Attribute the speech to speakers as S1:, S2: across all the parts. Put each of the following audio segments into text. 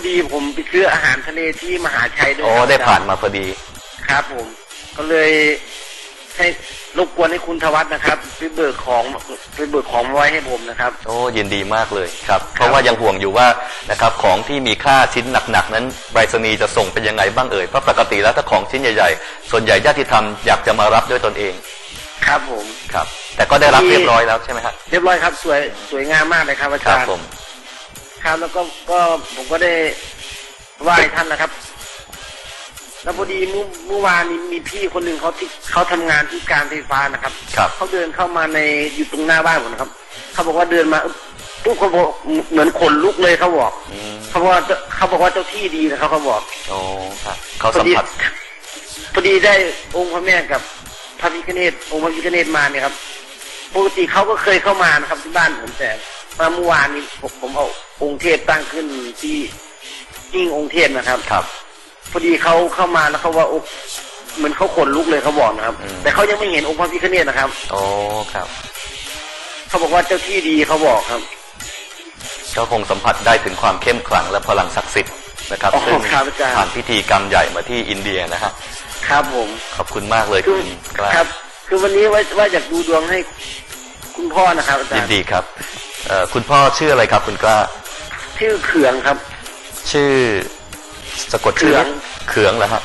S1: อดีผมไปซื้ออาหารทะเลที่มหาชัยด้วย
S2: โอ้
S1: ครับ
S2: ได้ผ่าน
S1: อจรย์
S2: มาพอดี
S1: ครับผม ก็เลยให้รบกวนให้คุณทวัฒน์นะครับไปเบิกของไปเบิกของมาไว้ให้ผมนะครับ
S2: โอ้ยินดีมากเลยครับ เพราะว่ายังห่วงอยู่ว่านะครับของที่มีค่าชิ้นหนักๆนั้นไปรษณีย์จะส่งเป็นยังไงบ้างเอ่ยเพราะปกติแล้วถ้าของชิ้นใหญ่ๆ ส่วนใหญ่ญาติธรรมอยากจะมารับด้วยตนเอง
S1: ครับผม
S2: ครับ แต่ก็ได้รับเรียบร้อยแล้วใช่ไหมครับ
S1: เรียบร้อยครับสวยสวยงามมากเลยครับอา
S2: ครั
S1: จา
S2: บ
S1: รย์
S2: ผม
S1: ครับแล้วก็ก็ผมก็ได้ไหว้ท่านนะครับ แล้วพอดีเมื่อเมื่อวานนี้มีพี่คนหนึ่งเขาที่เขาทำงานที่การไฟฟ้านะครับ
S2: ครับ
S1: เขาเดินเข้ามาในอยู่ตรงหน้าบ้านผมนะครับเขาบอกว่าเดินมาปุ๊บเขาบอกเหมือนขนลุกเลยเขาบอก
S2: อืม
S1: เขาบอกว่าเจ้าเขาบอกว่าเจ้าที่ดีนะครับเขาบอก
S2: โอ้ครับ เขา
S1: พอ
S2: สัม
S1: ดี
S2: ผัส
S1: พอดีได้องค์พระแม่กับพระพิฆเนศองค์พระพิฆเนศมาเนี่ยครับ ปกติเขาก็เคยเข้ามานะครับที่บ้านผมแต่ มาเมื่อวานนี้ผมผมเอาองค์เทพตั้งขึ้นที่ยิ่งองค์เทพนะครับ
S2: ครับ
S1: พอดีเขาเข้ามาแล้วเขาว่าโอ้เหมือนเขาขนลุกเลยเขาบอกนะครับ
S2: อืม
S1: แต่เขายังไม่เห็นองค์พระพิฆเนศนะครับ
S2: โอ้ครับ
S1: เขาบอกว่าเจ้าที่ดีเขาบอกครับ
S2: ก็คงสัมผัสได้ถึงความเข้มขลังและพลังศักดิ์สิทธิ์นะครับ
S1: อ๋อ
S2: ซึ่ง
S1: ครับอาจารย์
S2: ผ่านพิธีกรรมใหญ่มาที่อินเดียนะฮะ
S1: ครับผม
S2: ขอบคุณมากเลย
S1: คือ
S2: คุณกล้า
S1: ครับ คือวันนี้ว่าว่าอยากดูดวงให้คุณพ่อนะครับอาจา
S2: ยิ
S1: ร
S2: น
S1: ย์
S2: ดีครับเอ่อ คุณพ่อชื่ออะไรครับ คุณกล้า
S1: ชื่อเขืองครับ
S2: ชื่อสะกดชื่อ
S1: เขือง
S2: เขืองเหรอฮะ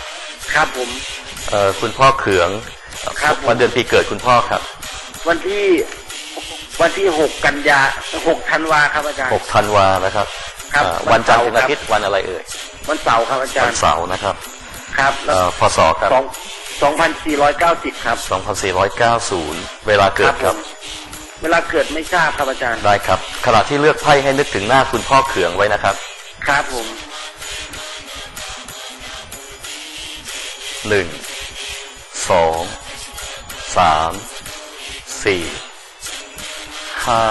S1: ครับผม
S2: เอ่อคุณพ่อเขือง
S1: ครับผม
S2: วันเดือนปีเกิดคุณพ่อครับ
S1: วันที่วันที่หกกันยาหกธันวาครับอาจารย์
S2: 6ธันวานะครับ
S1: ครับ
S2: เอ่อ
S1: วั
S2: วัน
S1: น
S2: จันท
S1: เสาร์
S2: ร์ถึง
S1: ครับ
S2: อาทิตย์วันอะไรเอ่ย
S1: วันเสาร์ครับอาจาร
S2: วัน
S1: ย์
S2: เสาร์นะครับ
S1: ครับ
S2: เอ่อพศครับ
S1: สองสองพันสี่ร้อยเก้าสิบครับ
S2: 2490เวลาเกิดครับ
S1: ผม เวลาเกิดไม่ทราบครับอาจารย์
S2: ได้ครับ ขณะที่เลือกไพ่ให้นึกถึงหน้าคุณพ่อเขืองไว้นะครับ
S1: ครับผม
S2: หนึ่งสองสามสี่ห้า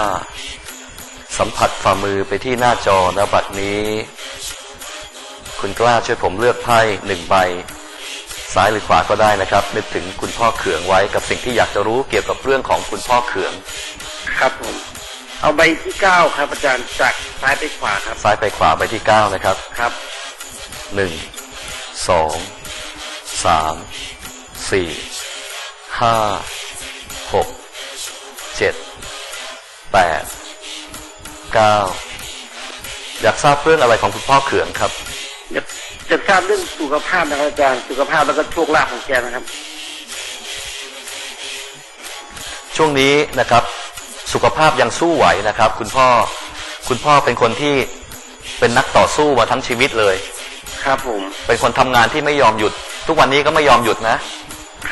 S2: สัมผัสฝ่ามือไปที่หน้าจอนะบัดนี้ คุณกล้าช่วยผมเลือกไพ่หนึ่งใบ ซ้ายหรือขวาก็ได้นะครับ นึกถึงคุณพ่อเขืองไว้กับสิ่งที่อยากจะรู้เกี่ยวกับเรื่องของคุณพ่อเขือง
S1: ครับผม เอาใบที่เก้าครับ อาจารย์จากซ้ายไปขวาครับ
S2: ซ้ายไปขวาไปที่เก้านะครับ
S1: ครับ
S2: หนึ่งสองสามสี่ห้าหกเจ็ดแปดเก้าอยากทราบเรื่องอะไรของคุณพ่อเขืองครับ
S1: จะจะทราบเรื่องสุขภาพนะครับอาจารย์สุขภาพแล้วก็โชคลาภของแกนะครับ
S2: ช่วงนี้นะครับ สุขภาพยังสู้ไหวนะครับ คุณพ่อคุณพ่อเป็นคนที่เป็นนักต่อสู้มาทั้งชีวิตเลย
S1: ครับผม
S2: เป็นคนทำงานที่ไม่ยอมหยุด ทุกวันนี้ก็ไม่ยอมหยุดนะ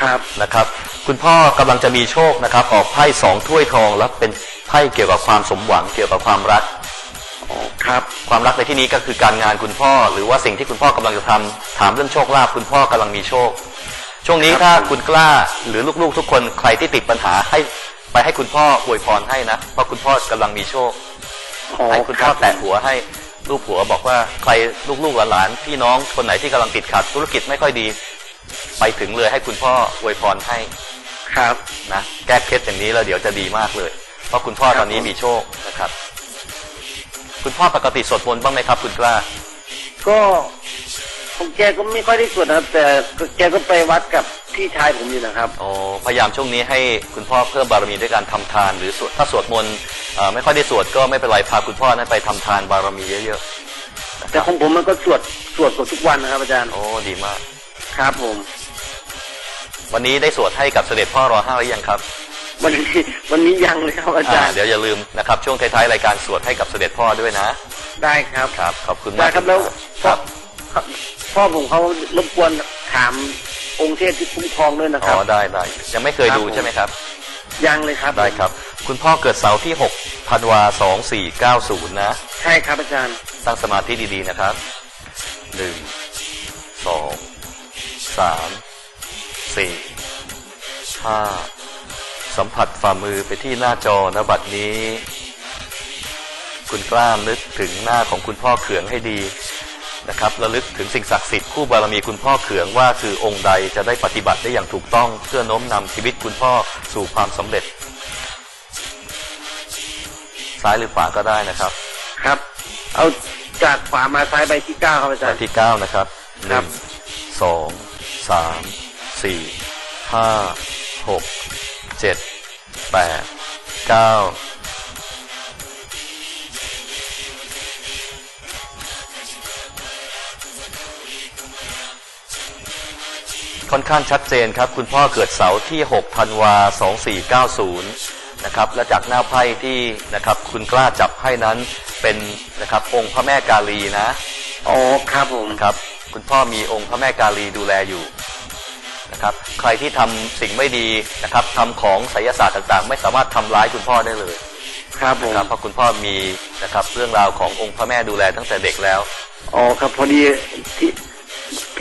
S1: ครับ
S2: นะครับ คุณพ่อกำลังจะมีโชคนะครับ ออกไพ่สองถ้วยทองแล้วเป็นไพ่เกี่ยวกับความสมหวังเกี่ยวกับความรัก
S1: อ๋อครับ
S2: ความรักในที่นี้ก็คือการงานคุณพ่อ หรือว่าสิ่งที่คุณพ่อกำลังจะทำถามเรื่องโชคลาภคุณพ่อกำลังมีโชค ช่วงนี้
S1: ครับ
S2: ถ้าคุณกล้าหรือลูกๆ ทุกคนใครที่ติดปัญหาให้ ไปให้คุณพ่ออวยพรให้นะเพราะคุณพ่อกำลังมีโชค
S1: อ๋อ
S2: ให้คุณ
S1: ค
S2: พ่อ
S1: รับ
S2: แตะหัวให้ลูกหัวบอกว่าใครลูกๆหลานๆพี่น้องคนไหนที่กำลังติดขัดธุรกิจไม่ค่อยดี ไปถึงเลยให้คุณพ่ออวยพรให้
S1: ครับ
S2: นะแก้เคล็ดอย่างนี้แล้วเดี๋ยวจะดีมากเลย เพราะคุณพ่อ
S1: ครับ
S2: ตอนนี้มีโชคนะครับ คุณพ่อปกติสวดมนต์บ้างไหมครับ คุณกล้า
S1: ก็ของแกก็ไม่ค่อยได้สวดนะครับ แต่แกก็ไปวัดกับ พี่ชายผมอยู่นะครับ
S2: อ๋อพยายามช่วงนี้ให้คุณพ่อเพิ่มบารมีด้วยการทำทาน หรือสวดถ้าสวดมนต์เอ่อไม่ค่อยได้สวดก็ไม่เป็นไรพาคุณพ่อนั้นไปทำทานบารมีเยอะๆนะค
S1: แต่
S2: รับ
S1: ของผมมันก็สวดสวดกว่าทุกวันนะครับ อาจารย์
S2: โอ้ดีมาก
S1: ครับผม
S2: วันนี้ได้สวดให้กับเสด็จพ่อรอห้าหรือยังครับ
S1: วันนี้วันนี้ยังเลยครับอาจารย์
S2: เดี๋ยวอย่าลืมนะครับช่วงท้ายๆรายการสวดให้กับเสด็จพ่อด้วยนะ
S1: ได้ครับ
S2: ครับขอบคุณ
S1: ได้
S2: มาก
S1: ครับแล้ว
S2: ครับ
S1: พ่อผมเขารบกวนถาม องค์เทพที่คุ้มครองด้วยนะค
S2: อ๋
S1: รับ
S2: อได้ได้ยังไม่เคย
S1: ครับ
S2: ดู
S1: ผม
S2: ใช่ไหมครับ
S1: ยังเลยครับ
S2: ได้ครับ คุณพ่อเกิดเสาร์ที่6ธันวา2490 นะ
S1: ใช่ครับอาจารย์
S2: ตั้งสมาธิดีๆนะครับ หนึ่ง สอง สาม สี่ ห้า สัมผัสฝ่ามือไปที่หน้าจอนะบัดนี้ คุณกล้ามนึกถึงหน้าของคุณพ่อเขืองให้ดี นะครับระลึกถึงสิ่งศักดิ์สิทธิ์คู่บารมีคุณพ่อเขืองว่าคือองค์ใดจะได้ปฏิบัติได้อย่างถูกต้อง เพื่อโน้มนำชีวิตคุณพ่อสู่ความสำเร็จ ซ้ายหรือขวาก็ได้นะครับ
S1: ครับ เอาจากขวามาซ้ายไปที่เก้าครับอา
S2: ใบ
S1: จารย์
S2: ที่เก้านะครับห
S1: ครั
S2: นึ่
S1: บ
S2: งสองสามสี่ห้าหกเจ็ดแปดเก้า ค่อนข้างชัดเจนครับ คุณพ่อเกิดเสาร์ที่ 6 ธันวา 2490 นะครับ และจากหน้าไพ่ที่นะครับคุณกล้าจับไพ่นั้นเป็นนะครับองค์พระแม่กาลีนะ
S1: อ๋อครับผม
S2: นะครับ คุณพ่อมีองค์พระแม่กาลีดูแลอยู่นะครับใครที่ทำสิ่งไม่ดีนะครับทำของไสยศาสตร์ต่างๆ ไม่สามารถทำร้ายคุณพ่อได้เลย
S1: ครับผม
S2: นะครับเพราะคุณพ่อมีนะครับเรื่องราวขององค์พระแม่ดูแลตั้งแต่เด็กแล้ว
S1: อ๋อครับพอดีที่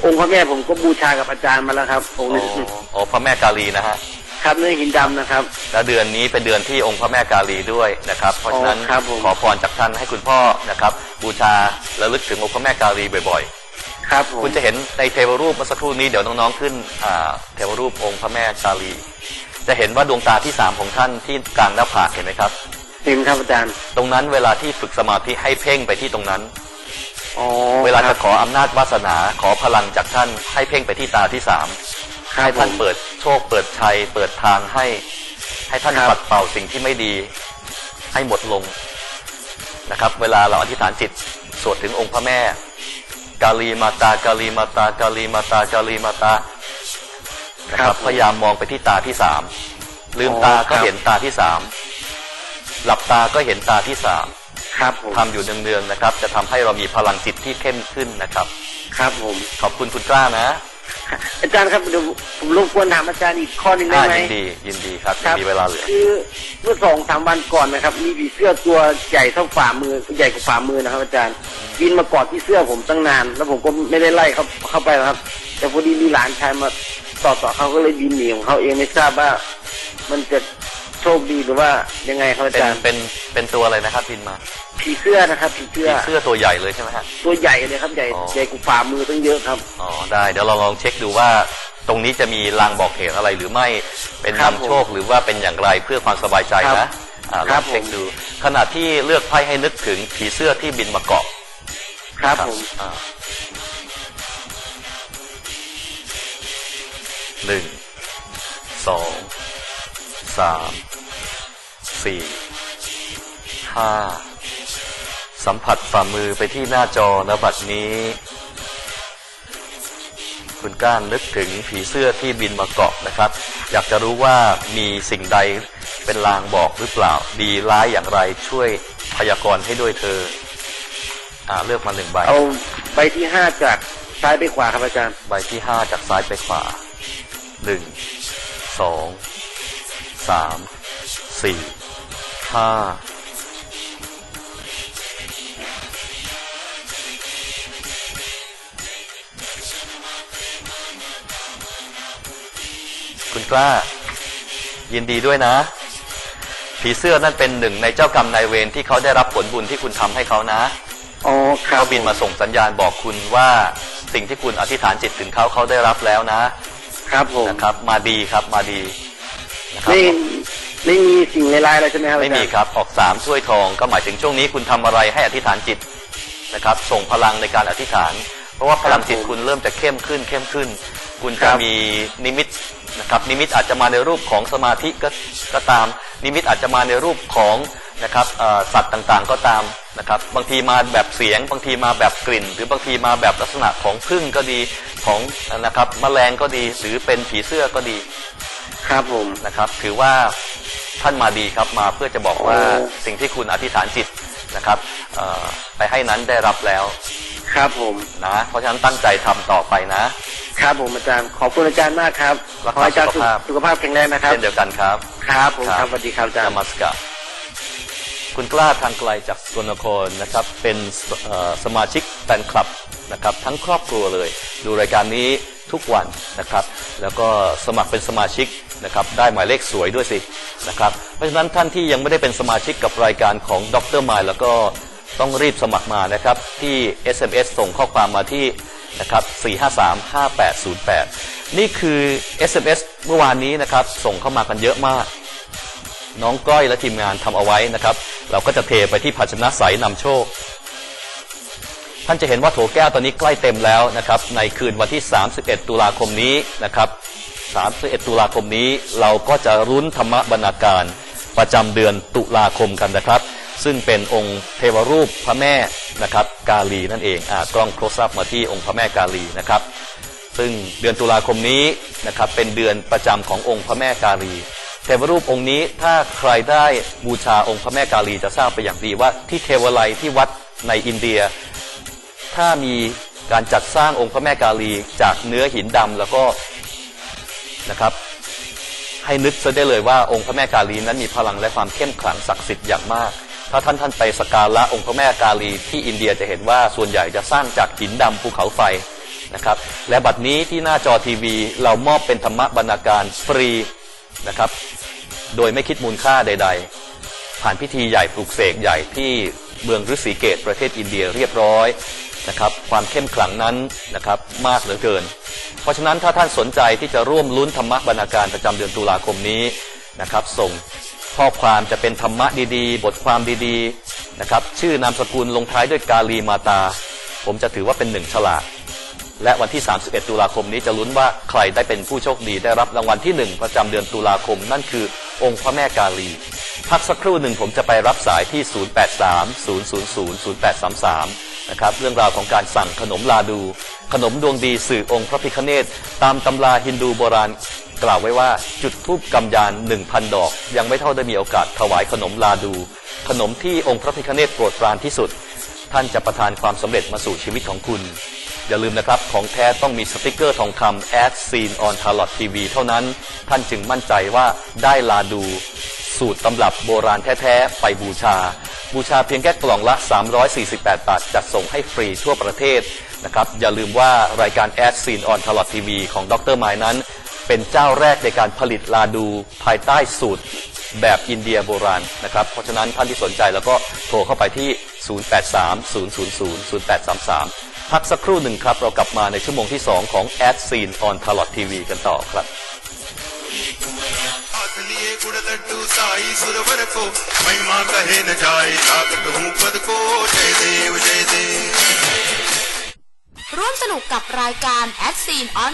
S1: องค์พระแม่ผมก็บูชากับอาจารย์มาแล้วครับองค์
S2: อ๋อ
S1: นี้
S2: อ๋อพระแม่กาลีนะฮะ
S1: ครับเนื้อหินดำนะครับ
S2: และเดือนนี้เป็นเดือนที่องค์พระแม่กาลีด้วยนะครับ เพราะฉะนั้น
S1: อ๋อครับผม
S2: ขอพรจากท่านให้คุณพ่อนะครับ บูชาและลึกถึงองค์พระแม่กาลีบ่อย
S1: ครับผม
S2: ๆคุณจะเห็นในเทวรูปเมื่อสักครู่นี้เดี๋ยวน้องๆขึ้นอ่าเทวรูปองค์พระแม่กาลี จะเห็นว่าดวงตาที่สามของท่านที่กลางหน้าผากเห็นไหมครับ
S1: เห็นครับอาจารย์
S2: ตรงนั้นเวลาที่ฝึกสมาธิให้เพ่งไปที่ตรงนั้น
S1: อ๋อ
S2: เวลา
S1: ค
S2: จะ
S1: รับ
S2: ขออำนาจวาสนาขอพลังจากท่านให้เพ่งไปที่ตาที่สาม
S1: ครับ
S2: ให้
S1: ผ
S2: ท่าน
S1: ม
S2: เปิดโชคเปิดชัย เปิดทางให้ ให้ท่าน
S1: ครับ
S2: ปัดเป่าสิ่งที่ไม่ดี ให้หมดลงนะครับ เวลาเราอธิษฐานจิตสวดถึงองค์พระแม่ กาลีมาตากาลีมาตากาลีมาตากาลีมาตานะครับพยายามมองไปที่ตาที่สามลืมตาก็เห็นตาที่สามหลับตาก็เห็นตาที่สาม
S1: ครับผม
S2: ทำอยู่เนืองๆนะครับ จะทำให้เรามีพลังจิตที่เข้มขึ้นนะครับ
S1: ครับผม
S2: ขอบคุณคุณกล้านะ
S1: อาจารย์ครับเดี๋ยวผมรบกวนถามอาจารย์อีกข้อหนึ่งได้
S2: อ่า
S1: ไหม
S2: ยินดี ยินดีครับ
S1: ค
S2: ยั
S1: รั
S2: งมีเวลาเหลือ
S1: คือเมื่อสองสามวันก่อนนะครับ มีผีเสื้อตัวใหญ่เท่าฝ่ามือใหญ่กว่าฝ่ามือนะครับ อาจารย์บินมาเกาะที่เสื้อผมตั้งนาน แล้วผมก็ไม่ได้ไล่เขาเข้าไปนะครับ แต่พอดีมีหลานชายมาต่อต่อเขาก็เลยบินหนีของเขาเองไม่ทราบว่า มันจะโชคดีหรือว่ายังไงครับอา
S2: เป็น
S1: จารย์
S2: เป็นเป็นตัวอะไรนะครับบินมา
S1: ผีเสื้อนะครับผีเสื้อ
S2: ผีเสื้อตัวใหญ่เลยใช่ไหมฮะ
S1: ตัวใหญ่เลยครับใหญ่
S2: อ๋อ
S1: ใหญ่กว่าฝ่ามือตั้งเยอะครับ
S2: อ๋อได้เดี๋ยวเราลองเช็คดูว่าตรงนี้จะมีลางบอกเหตุอะไรหรือไม่เป็น
S1: ครับ
S2: นำโชคหรือว่าเป็นอย่างไรเพื่อความสบายใจ
S1: ครั
S2: นะ
S1: บ
S2: อ่าล
S1: ครั
S2: อบงเช็ค
S1: ผม
S2: ดูขณะที่เลือกไพ่ให้นึกถึงผีเสื้อที่บินมาเกาะ
S1: ครับผม
S2: อ่าหนึ่งสองสามสี่ห้า สัมผัสฝ่ามือไปที่หน้าจอนบัดนี้ คุณก้านนึกถึงผีเสื้อที่บินมาเกาะนะครับ อยากจะรู้ว่ามีสิ่งใดเป็นลางบอกหรือเปล่า ดีร้ายอย่างไรช่วยพยากรณ์ให้ด้วยเธอ อ่าเลือกมาหนึ่งใบ
S1: เอาใบที่ห้าจากซ้ายไปขวาครับอาจารย์
S2: ใบที่ห้าจากซ้ายไปขวาหนึ่งสองสามสี่ห้า กล้า ยินดีด้วยนะ ผีเสื้อนั่นเป็นหนึ่งในเจ้ากรรมนายเวรที่เขาได้รับผลบุญที่คุณทำให้เขานะ
S1: อ๋อครับ
S2: เขาบินมาส่งสัญญาณบอกคุณว่าสิ่งที่คุณอธิษฐานจิตถึงเขาเขาได้รับแล้วนะ ครับ
S1: ผม
S2: นะครับ มาดีครับมาดีนะครับ
S1: ไม่ไม่มีสิ่งในลายอะไรใช่ไหมครับ
S2: ไม่มี
S1: อาจารย์
S2: ครับออกสามถ้วยทองก็หมายถึงช่วงนี้คุณทำอะไรให้อธิษฐานจิตนะครับ ส่งพลังในการอธิษฐาน เพราะว่าพลังจิตคุณเริ่มจะเข้มขึ้นเข้มขึ้น คุณจะมีนิมิต นะครับนิมิตอาจจะมาในรูปของสมาธิก็ก็ตาม นิมิตอาจจะมาในรูปของนะครับเอ่อสัตว์ต่างๆก็ตามนะครับบางทีมาแบบเสียง บางทีมาแบบกลิ่น หรือบางทีมาแบบลักษณะของพึ่งก็ดีของนะครับแมลงก็ดีหรือเป็นผีเสื้อก็ดี
S1: ครับผม
S2: นะครับ ถือว่าท่านมาดีครับมาเพื่อจะบอกว่า
S1: โอ้
S2: สิ่งที่คุณอธิษฐานจิตนะครับเอ่อไปให้นั้นได้รับแล้ว
S1: ครับผม
S2: นะเพราะฉะนั้นตั้งใจทำต่อไปนะ
S1: ครับผมอาจารย์ขอบคุณอาจารย์มากครับ
S2: รักษา
S1: ขอให้อาจารย์
S2: สุขภาพ
S1: สุขภาพแข็งแรงนะครับ
S2: เช่นเดียวกันครับ
S1: ครับผมครับสวัสดีครับอาจาร
S2: น
S1: ย์
S2: มัสการคุณกล้าทางไกลจากสกลนครนะครับเป็นสเอ่อสมาชิกแฟนคลับนะครับทั้งครอบครัวเลย ดูรายการนี้ทุกวันนะครับ แล้วก็สมัครเป็นสมาชิกนะครับได้หมายเลขสวยด้วยสินะครับเพราะฉะนั้นท่านที่ยังไม่ได้เป็นสมาชิกกับรายการของดรมายแล้วก็ต้องรีบสมัครมานะครับที่ SMS ส่งข้อความมาที่ นะครับ4535808 นี่คือ SMS เมื่อวานนี้นะครับ ส่งเข้ามากันเยอะมาก น้องก้อยและทีมงานทำเอาไว้นะครับ เราก็จะเทไปที่ภาชนะใสนำโชค ท่านจะเห็นว่าโถแก้วตอนนี้ใกล้เต็มแล้วนะครับ ในคืนวันที่ 31 ตุลาคมนี้นะครับ 31 ตุลาคมนี้เราก็จะรุ้นธรรมบรรณาการประจำเดือนตุลาคมกันนะครับ ซึ่งเป็นองค์เทวรูปพระแม่นะครับกาลีนั่นเองอ่ากล้องโครซับมาที่องค์พระแม่กาลีนะครับ ซึ่งเดือนตุลาคมนี้นะครับเป็นเดือนประจำขององค์พระแม่กาลีเทวรูปองค์นี้ถ้าใครได้บูชาองค์พระแม่กาลีจะทราบไปอย่างดีว่าที่เทวไลยที่วัดในอินเดีย ถ้ามีการจัดสร้างองค์พระแม่กาลีจากเนื้อหินดำแล้วก็นะครับให้นึกซะได้เลยว่าองค์พระแม่กาลีนั้นมีพลังและความเข้มขลังศักดิ์สิทธิ์อย่างมาก ถ้าท่านท่านไปสกการะองค์พระแม่กาลีที่อินเดียจะเห็นว่าส่วนใหญ่จะสร้างจากหินดำภูเขาไฟนะครับ และบัดนี้ที่หน้าจอทีวีเรามอบเป็นธรรมบรรณาการฟรีนะครับ โดยไม่คิดมูลค่าใด ๆ ผ่านพิธีใหญ่ปลุกเสกใหญ่ที่เมืองฤาษีเกตประเทศอินเดียเรียบร้อยนะครับ ความเข้มขลังนั้นนะครับมากเหลือเกิน เพราะฉะนั้นถ้าท่านสนใจที่จะร่วมลุ้นธรรมบรรณาการประจำเดือนตุลาคมนี้นะครับ ส่ง ข้อความจะเป็นธรรมะดีๆ บทความดีๆนะครับ ชื่อนามสกุลลงท้ายด้วยกาลีมาตา ผมจะถือว่าเป็นหนึ่งฉลากและวันที่ 31 ตุลาคมนี้จะลุ้นว่าใครได้เป็นผู้โชคดีได้รับรางวัลที่ 1 ประจำเดือนตุลาคม นั่นคือองค์พระแม่กาลี พักสักครู่หนึ่งผมจะไปรับสายที่ 0830000833 นะครับ เรื่องราวของการสั่งขนมลาดู ขนมดวงดีสื่อองค์พระพิคเนตตามตำราฮินดูโบราณกล่าวไว้ว่าจุดทูปกำยาน1,000ดอก ยังไม่เท่าได้มีโอกาสถวายขนมลาดู ขนมที่องค์พระพิคเนตโปรดปรานที่สุด ท่านจะประทานความสำเร็จมาสู่ชีวิตของคุณ อย่าลืมนะครับ ของแท้ต้องมีสติกเกอร์ทองคำแอดซีนออนทาร์ลอตทีวีเท่านั้น ท่านจึงมั่นใจว่าได้ลาดู สูตรตำรับโบราณแท้ ๆ ไปบูชา บูชาเพียงแค่กล่องละ 348 บาท จัดส่งให้ฟรีทั่วประเทศนะครับ อย่าลืมว่ารายการแอดซีนออนทลอตทีวีของดรไมนั้น เป็นเจ้าแรกในการผลิตลาดูภายใต้สูตรแบบอินเดียโบราณนะครับ เพราะฉะนั้นท่านที่สนใจแล้วก็โทรเข้าไปที่ 0830000833 พักสักครู่หนึ่งครับ เรากลับมาในชั่วโมงที่ 2 ของ Ad Scene on t a l o t TV กันต่อครับ
S3: लिए गुड़ लड्डू साई सुरवर को महिमा कहे न जाए ताकत हूँ पद को जय देव जय देव
S4: ร่วมสนุกกับรายการ Ad Scene on